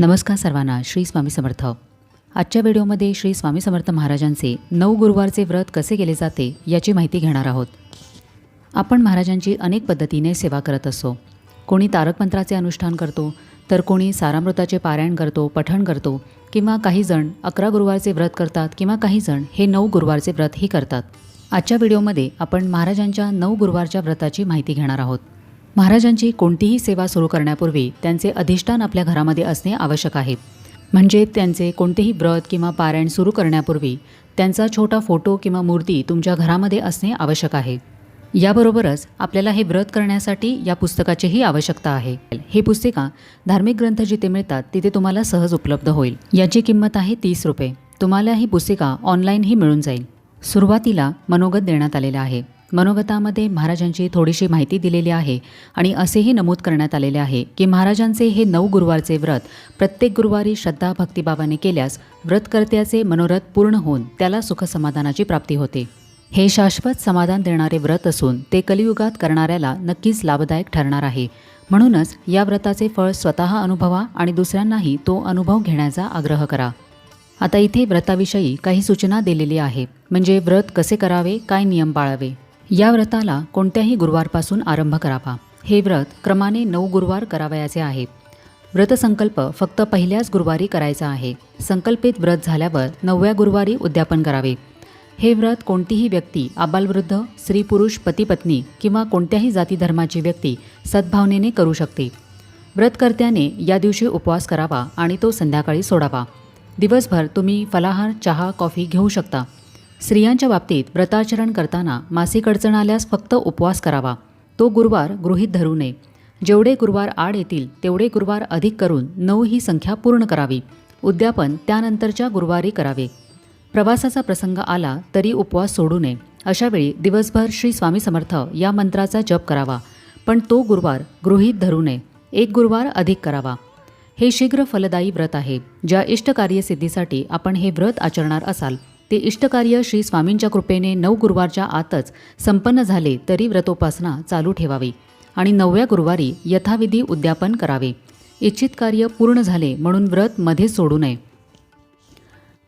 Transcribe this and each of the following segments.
नमस्कार सर्वांना श्री स्वामी समर्थ. आजच्या व्हिडिओमध्ये श्री स्वामी समर्थ महाराजांचे नऊ गुरुवारचे व्रत कसे केले जाते याची माहिती घेणार आहोत. आपण महाराजांची अनेक पद्धतीने सेवा करत असतो कोणी तारकमंत्राचे अनुष्ठान करतो तर कोणी सारामृताचे पारायण करतो पठण करतो किंवा काही जण अकरा गुरुवारचे व्रत करतात किंवा काही जण हे नऊ गुरुवारचे व्रतही करतात. आजच्या व्हिडिओमध्ये आपण महाराजांच्या नऊ गुरुवारच्या व्रताची माहिती घेणार आहोत. महाराजांची कोणतीही सेवा सुरू करण्यापूर्वी त्यांचे अधिष्ठान आपल्या घरामध्ये असणे आवश्यक आहे. म्हणजे त्यांचे कोणतेही व्रत किंवा पारायण सुरू करण्यापूर्वी त्यांचा छोटा फोटो किंवा मूर्ती तुमच्या घरामध्ये असणे आवश्यक आहे. याबरोबरच आपल्याला हे व्रत करण्यासाठी या पुस्तकाचीही आवश्यकता आहे. ही पुस्तिका धार्मिक ग्रंथ जिथे मिळतात तिथे तुम्हाला सहज उपलब्ध होईल. याची किंमत आहे तीस रुपये. तुम्हाला ही पुस्तिका ऑनलाईनही मिळून जाईल. सुरुवातीला मनोगत देण्यात आलेलं आहे. मनोगतामध्ये महाराजांची थोडीशी माहिती दिलेली आहे आणि असेही नमूद करण्यात आलेले आहे की महाराजांचे हे नऊ गुरुवारचे व्रत प्रत्येक गुरुवारी श्रद्धा भक्तिभावाने केल्यास व्रतकर्त्याचे मनोरथ पूर्ण होऊन त्याला सुखसमाधानाची प्राप्ती होते. हे शाश्वत समाधान देणारे व्रत असून ते कलियुगात करणाऱ्याला नक्कीच लाभदायक ठरणार आहे. म्हणूनच या व्रताचे फळ स्वतः अनुभवा आणि दुसऱ्यांनाही तो अनुभव घेण्याचा आग्रह करा. आता इथे व्रताविषयी काही सूचना दिलेली आहे. म्हणजे व्रत कसे करावे काय नियम पाळावे? या व्रताला कोणत्याही गुरुवारपासून आरंभ करावा. हे व्रत क्रमाने नऊ गुरुवार करावयाचे आहे. व्रतसंकल्प फक्त पहिल्याच गुरुवारी करायचा आहे. संकल्पित व्रत झाल्यावर नवव्या गुरुवारी उद्यापन करावे. हे व्रत कोणतीही व्यक्ती आबालवृद्ध स्त्री पुरुष पतीपत्नी किंवा कोणत्याही जाती धर्माची व्यक्ती सद्भावनेने करू शकते. व्रतकर्त्याने या दिवशी उपवास करावा आणि तो संध्याकाळी सोडावा. दिवसभर तुम्ही फलाहार चहा कॉफी घेऊ शकता. स्त्रियांच्या बाबतीत व्रताचरण करताना मासिक अडचण आल्यास फक्त उपवास करावा. तो गुरुवार गृहीत धरू नये. जेवढे गुरुवार आड येतील तेवढे गुरुवार अधिक करून नऊ ही संख्या पूर्ण करावी. उद्यापन त्यानंतरच्या गुरुवारी करावे. प्रवासाचा प्रसंग आला तरी उपवास सोडू नये. अशावेळी दिवसभर श्री स्वामी समर्थ या मंत्राचा जप करावा. पण तो गुरुवार गृहीत धरू नये. एक गुरुवार अधिक करावा. हे शीघ्र फलदायी व्रत आहे. ज्या इष्टकार्यसिद्धीसाठी आपण हे व्रत आचरणार असाल. ते इष्टकार्य श्री स्वामींच्या कृपेने नऊ गुरुवारच्या आतच संपन्न झाले तरी व्रतोपासना चालू ठेवावी आणि नवव्या गुरुवारी यथाविधी उद्यापन करावे. इच्छित कार्य पूर्ण झाले म्हणून व्रत मध्येच सोडू नये.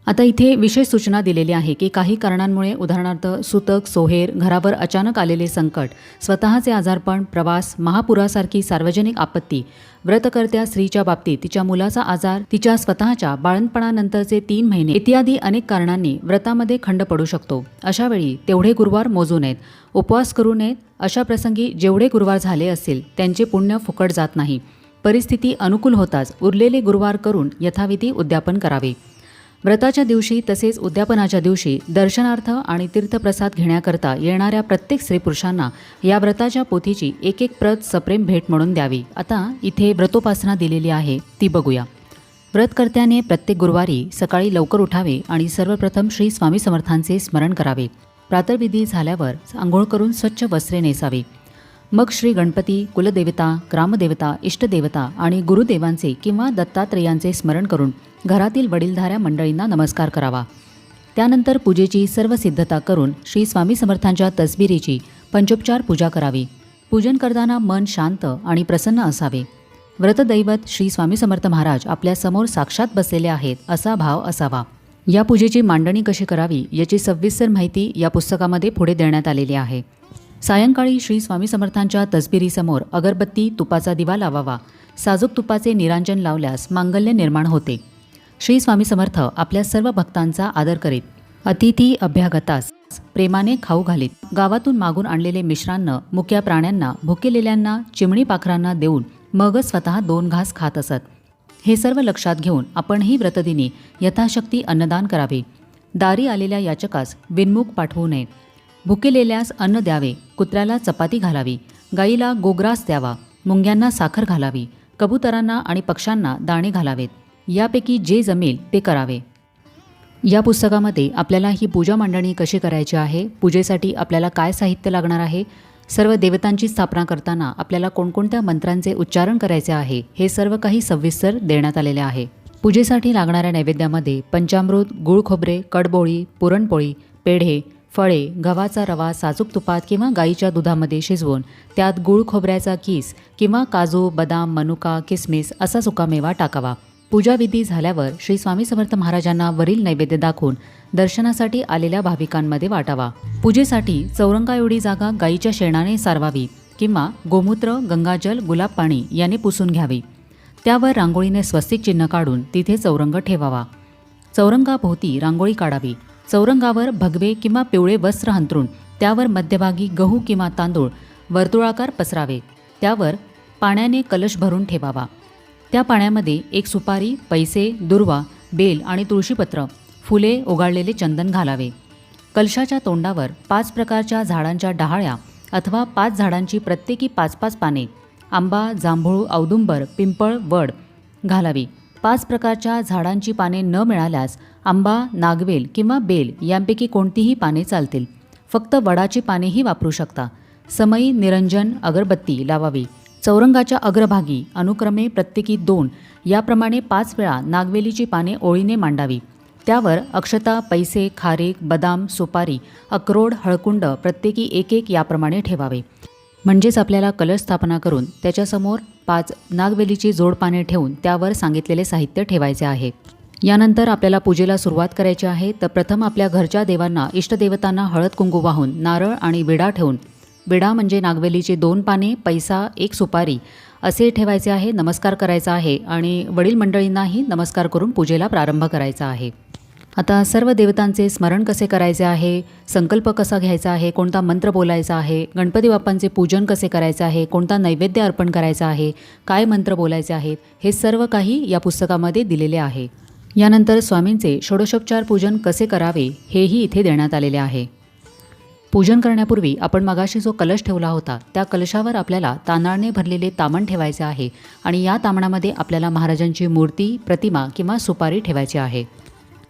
आता इथे विशेष सूचना दिलेली आहे की काही कारणांमुळे उदाहरणार्थ सुतक सोहेर घरावर अचानक आलेले संकट स्वतःचे आजारपण प्रवास महापुरासारखी सार्वजनिक आपत्ती व्रतकर्त्या स्त्रीच्या बाबतीत तिच्या मुलाचा आजार तिच्या स्वतःच्या बाळणपणानंतरचे तीन महिने इत्यादी अनेक कारणांनी व्रतामध्ये खंड पडू शकतो. अशावेळी तेवढे गुरुवार मोजू नयेत. उपवास करू नयेत. अशा प्रसंगी जेवढे गुरुवार झाले असतील त्यांचे पुण्य फुकट जात नाही. परिस्थिती अनुकूल होताच उरलेले गुरुवार करून यथाविधी उद्यापन करावे. व्रताच्या दिवशी तसेच उद्यापनाच्या दिवशी दर्शनार्थ आणि तीर्थप्रसाद घेण्याकरता येणाऱ्या प्रत्येक स्त्री पुरुषांना या व्रताच्या पोथीची एक एक प्रत सप्रेम भेट म्हणून द्यावी. आता इथे व्रतोपासना दिलेली आहे. ती बघूया. व्रतकर्त्याने प्रत्येक गुरुवारी सकाळी लवकर उठावे आणि सर्वप्रथम श्री स्वामी समर्थांचे स्मरण करावे. प्रातर्विधी झाल्यावर आंघोळ करून स्वच्छ वस्त्रे नेसावी. मग श्री गणपती कुलदेवता ग्रामदेवता इष्टदेवता आणि गुरुदेवांचे किंवा दत्तात्रेयांचे स्मरण करून घरातील वडीलधाऱ्या मंडळींना नमस्कार करावा. त्यानंतर पूजेची सर्व सिद्धता करून श्री स्वामी समर्थांच्या तसबिरीची पंचोपचार पूजा करावी. पूजन करताना मन शांत आणि प्रसन्न असावे. व्रतदैवत श्री स्वामी समर्थ महाराज आपल्यासमोर साक्षात बसलेले आहेत असा भाव असावा. या पूजेची मांडणी कशी करावी याची सविस्तर माहिती या पुस्तकामध्ये पुढे देण्यात आलेली आहे. सायंकाळी श्री स्वामी समर्थांच्या तसबिरीसमोर अगरबत्ती तुपाचा दिवा लावावा. साजूक तुपाचे निरांजन लावल्यास मांगल्य निर्माण होते. श्री स्वामी समर्थ आपल्या सर्व भक्तांचा आदर करीत अतिथी अभ्यागतास प्रेमाने खाऊ घालीत. गावातून मागून आणलेले मिश्रान्न मुक्या प्राण्यांना भुकेलेल्यांना चिमणी पाखरांना देऊन मगच स्वतः दोन घास खात असत. हे सर्व लक्षात घेऊन आपणही व्रतदिनी यथाशक्ती अन्नदान करावे. दारी आलेल्या याचकास विनमुख पाठवू नये. भुकेलेल्यास अन्न द्यावे कुत्र्याला चपाती घालावी गाईला गोग्रास द्यावा मुंग्यांना साखर घालावी कबुतरांना आणि पक्ष्यांना दाणे घालावेत. यापैकी जे जमेल ते करावे. या पुस्तकामध्ये आपल्याला ही पूजा मांडणी कशी करायची आहे? पूजेसाठी आपल्याला काय साहित्य लागणार आहे? सर्व देवतांची स्थापना करताना आपल्याला कोणकोणत्या मंत्रांचे उच्चारण करायचे आहे? हे सर्व काही सविस्तर देण्यात आलेले आहे. पूजेसाठी लागणाऱ्या नैवेद्यामध्ये पंचामृत गुळ खोबरे कडबोळी पुरणपोळी पेढे फळे गव्हाचा रवा साजूक तुपात किंवा गाईच्या दुधामध्ये शिजवून त्यात गूळ खोबऱ्याचा किस किंवा काजू बदाम मनुका किसमिस असा सुकामेवा टाकावा. पूजाविधी झाल्यावर श्री स्वामी समर्थ महाराजांना वरील नैवेद्य दाखवून दर्शनासाठी आलेल्या भाविकांमध्ये वाटावा. पूजेसाठी चौरंगा एवढी जागा गाईच्या शेणाने सारवावी किंवा गोमूत्र गंगाजल गुलाब पाणी याने पुसून घ्यावी. त्यावर रांगोळीने स्वस्तिक चिन्ह काढून तिथे चौरंग ठेवावा. चौरंगाभोवती रांगोळी काढावी. चौरंगावर भगवे किंवा पिवळे वस्त्र अंथरून त्यावर मध्यभागी गहू किंवा तांदूळ वर्तुळाकार पसरावे. त्यावर पाण्याने कलश भरून ठेवावा. त्या पाण्यामध्ये एक सुपारी पैसे दुर्वा बेल आणि तुळशीपत्र फुले ओगाळलेले चंदन घालावे. कलशाच्या तोंडावर पाच प्रकारच्या झाडांच्या डहाळ्या अथवा पाच झाडांची प्रत्येकी पाच पाच पाने आंबा जांभूळ औदुंबर पिंपळ वड घालावी. पाच प्रकारच्या झाडांची पाने न मिळाल्यास आंबा नागवेल किंवा बेल यांपैकी कोणतीही पाने चालतील. फक्त वडाची पानेही वापरू शकता. समई निरंजन अगरबत्ती लावावी. चौरंगाच्या अग्रभागी अनुक्रमे प्रत्येकी दोन याप्रमाणे पाच वेळा नागवेलीची पाने ओळीने मांडावी. त्यावर अक्षता पैसे खारीक बदाम सुपारी अक्रोड हळकुंड प्रत्येकी एक एक याप्रमाणे ठेवावे. म्हणजेच आपल्याला कलश स्थापना करून त्याच्यासमोर पाच नागवेलीची जोड पाने ठेवून त्यावर सांगितलेले साहित्य ठेवायचे आहे. यानंतर आपल्याला पूजेला सुरुवात करायची आहे तर प्रथम आपल्या घरच्या देवांना इष्टदेवतांना हळद कुंकू वाहून नारळ आणि विडा ठेवून विडा म्हणजे नागवेलीची दोन पाने पैसा एक सुपारी असे ठेवायचे आहे नमस्कार करायचा आहे आणि वडील मंडळींनाही नमस्कार करून पूजेला प्रारंभ करायचा आहे. आता सर्व देवतांचे स्मरण कसे करायचे आहे? संकल्प कसा घ्यायचा आहे? कोणता मंत्र बोलायचा आहे? गणपती बाप्पांचे पूजन कसे करायचे आहे? कोणता नैवेद्य अर्पण करायचा आहे? काय मंत्र बोलायचे आहेत? हे सर्व काही या पुस्तकामध्ये दिलेले आहे. यानंतर स्वामींचे षोडशोपचार पूजन कसे करावे हेही इथे देण्यात आलेले आहे. पूजन करण्यापूर्वी आपण मगाशी जो कलश ठेवला होता त्या कलशावर आपल्याला तांदळाने भरलेले तामण ठेवायचे आहे आणि या तामणामध्ये आपल्याला महाराजांची मूर्ती प्रतिमा किंवा सुपारी ठेवायची आहे.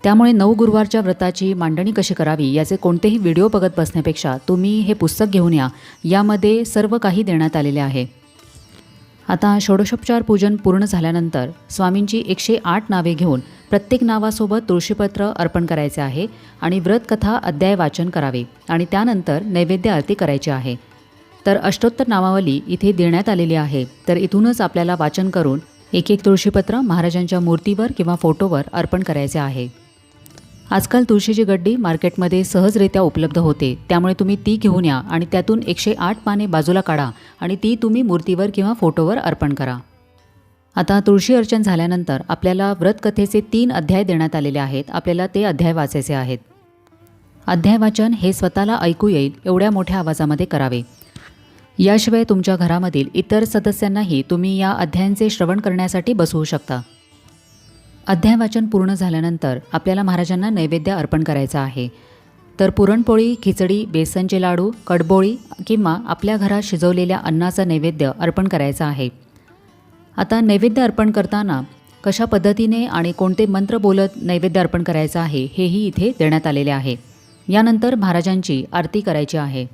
त्यामुळे नऊ गुरुवारच्या व्रताची मांडणी कशी करावी याचे कोणतेही व्हिडिओ बघत बसण्यापेक्षा तुम्ही हे पुस्तक घेऊन या यामध्ये सर्व काही देण्यात आलेले आहे. आता षोडशोपचार पूजन पूर्ण झाल्यानंतर स्वामींची एकशे आठ नावे घेऊन प्रत्येक नावासोबत तुळशीपत्र अर्पण करायचे आहे आणि व्रतकथा अध्याय वाचन करावे आणि त्यानंतर नैवेद्य आरती करायची आहे. तर अष्टोत्तर नामावली इथे देण्यात आलेली आहे. तर इथूनच आपल्याला वाचन करून एक एक तुळशीपत्र महाराजांच्या मूर्तीवर किंवा फोटोवर अर्पण करायचे आहे. आजकाल तुळशीची गड्डी मार्केटमध्ये सहजरित्या उपलब्ध होते. त्यामुळे तुम्ही ती घेऊन या आणि त्यातून एकशे आठ पाने बाजूला काढा आणि ती तुम्ही मूर्तीवर किंवा फोटोवर अर्पण करा. आता तुळशी अर्चन झाल्यानंतर आपल्याला व्रतकथेचे तीन अध्याय देण्यात आलेले आहेत. आपल्याला ते अध्याय वाचायचे आहेत. अध्याय वाचन हे स्वतःला ऐकू येईल एवढ्या मोठ्या आवाजामध्ये करावे. याशिवाय तुमच्या घरामधील इतर सदस्यांनाही तुम्ही या अध्यायांचे श्रवण करण्यासाठी बसवू शकता. अध्याय वाचन पूर्ण झाल्यानंतर आपल्याला महाराजांना नैवेद्य अर्पण करायचा आहे. तर पुरणपोळी खिचडी बेसनचे लाडू कडबोळी किंवा आपल्या घरात शिजवलेल्या अन्नाचा नैवेद्य अर्पण करायचा आहे. आता नैवेद्य अर्पण करताना कशा पद्धतीने आणि कोणते मंत्र बोलत नैवेद्य अर्पण करायचं आहे हेही इथे देण्यात आलेले आहे. यानंतर महाराजांची आरती करायची आहे.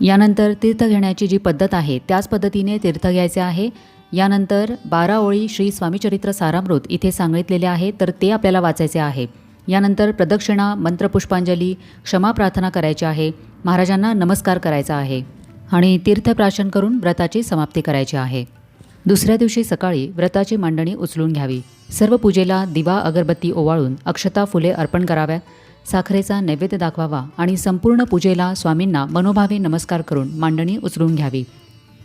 यानंतर तीर्थ घेण्याची जी पद्धत आहे त्याच पद्धतीने तीर्थ घ्यायचे आहे. यानंतर बारा ओळी श्री स्वामीचरित्र सारामृत इथे सांगितलेले आहे तर ते आपल्याला वाचायचे आहे. यानंतर प्रदक्षिणा मंत्रपुष्पांजली क्षमा प्रार्थना करायची आहे. महाराजांना नमस्कार करायचा आहे आणि तीर्थप्राशन करून व्रताची समाप्ती करायची आहे. दुसऱ्या दिवशी सकाळी व्रताची मांडणी उचलून घ्यावी. सर्व पूजेला दिवा अगरबत्ती ओवाळून अक्षता फुले अर्पण कराव्या. साखरेचा नैवेद्य दाखवावा आणि संपूर्ण पूजेला स्वामींना मनोभावे नमस्कार करून मांडणी उचलून घ्यावी.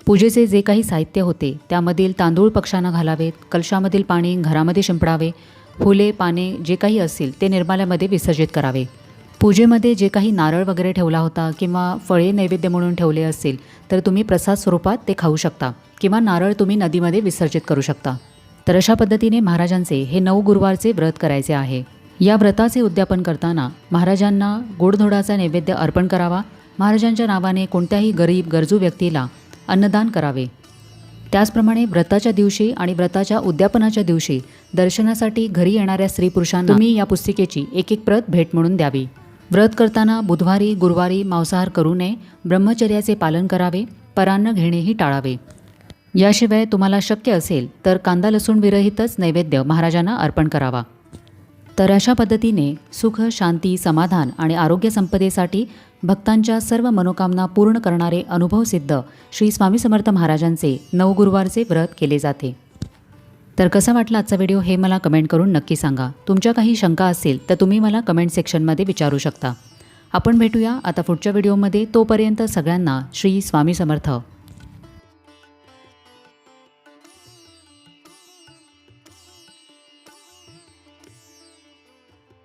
पूजेचे जे काही साहित्य होते त्यामधील तांदूळ पक्षांना घालावेत कलशामधील पाणी घरामध्ये शिंपडावे फुले पाने जे काही असतील ते निर्माल्यामध्ये विसर्जित करावे. पूजेमध्ये जे काही नारळ वगैरे ठेवला होता किंवा फळे नैवेद्य म्हणून ठेवले असतील तर तुम्ही प्रसाद स्वरूपात ते खाऊ शकता किंवा नारळ तुम्ही नदीमध्ये विसर्जित करू शकता. तर अशा पद्धतीने महाराजांचे हे नऊ गुरुवारचे व्रत करायचे आहे. या व्रताचे उद्यापन करताना महाराजांना गोडधोडाचा नैवेद्य अर्पण करावा. महाराजांच्या नावाने कोणत्याही गरीब गरजू व्यक्तीला अन्नदान करावे. त्याचप्रमाणे व्रताच्या दिवशी आणि व्रताच्या उद्यापनाच्या दिवशी दर्शनासाठी घरी येणाऱ्या स्त्री पुरुषांना तुम्ही या पुस्तिकेची एक एक प्रत भेट म्हणून द्यावी. व्रत करताना बुधवारी गुरुवारी मांसाहार करू नये ब्रह्मचर्याचे पालन करावे परान्न घेणेही टाळावे. याशिवाय तुम्हाला शक्य असेल तर कांदा लसूण विरहितच नैवेद्य महाराजांना अर्पण करावा. तर अशा पद्धतीने सुख शांती समाधान आणि आरोग्य संपदेसाठी भक्तांच्या सर्व मनोकामना पूर्ण करणारे अनुभवसिद्ध श्री स्वामी समर्थ महाराजांचे नऊ गुरुवारचे व्रत केले जाते. तर कसा वाटला आजचा व्हिडिओ हे मला कमेंट करून नक्की सांगा. तुमच्या काही शंका असतील तर तुम्ही मला कमेंट सेक्शनमध्ये विचारू शकता. आपण भेटूया आता पुढच्या व्हिडिओमध्ये. तोपर्यंत सगळ्यांना श्री स्वामी समर्थ.